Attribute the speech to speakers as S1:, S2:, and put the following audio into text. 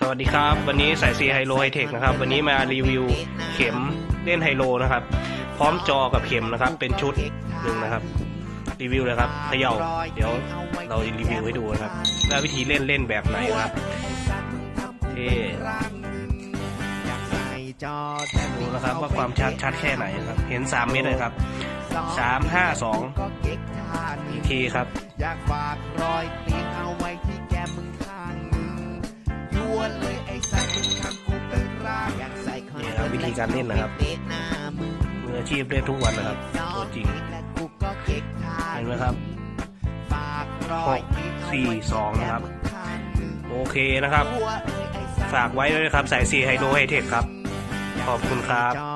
S1: สวัสดีครับ วันนี้สายซีไฮโลไฮเทคนะครับ วันนี้มารีวิวเข็มเล่นไฮโลนะครับ พร้อมจอกับเข็มนะครับ เป็นชุดหนึ่งนะครับ รีวิวเลยครับเขย่าเดี๋ยวเรารีวิวให้ดูนะครับว่าวิธีเล่นเล่นแบบไหนครับเท่ดูนะครับว่าความชัดชัดแค่ไหนครับ เห็น 3 เมตรเลยครับ 3 5 2อีกทีครับ
S2: อยากฝากรอยตีเอา วิ
S1: ธีการเล่นนะครับ
S2: เตะหน้ามึง
S1: มืออาชีพเล่นทุกวันนะครับตัวจริง
S2: เห็
S1: นไหมครับหกสี่สองนะครับ โอเคนะครับ ฝากไว้ด้วยนะครับ สายซีไฮโดไฮเทคครับ ขอบคุณครับ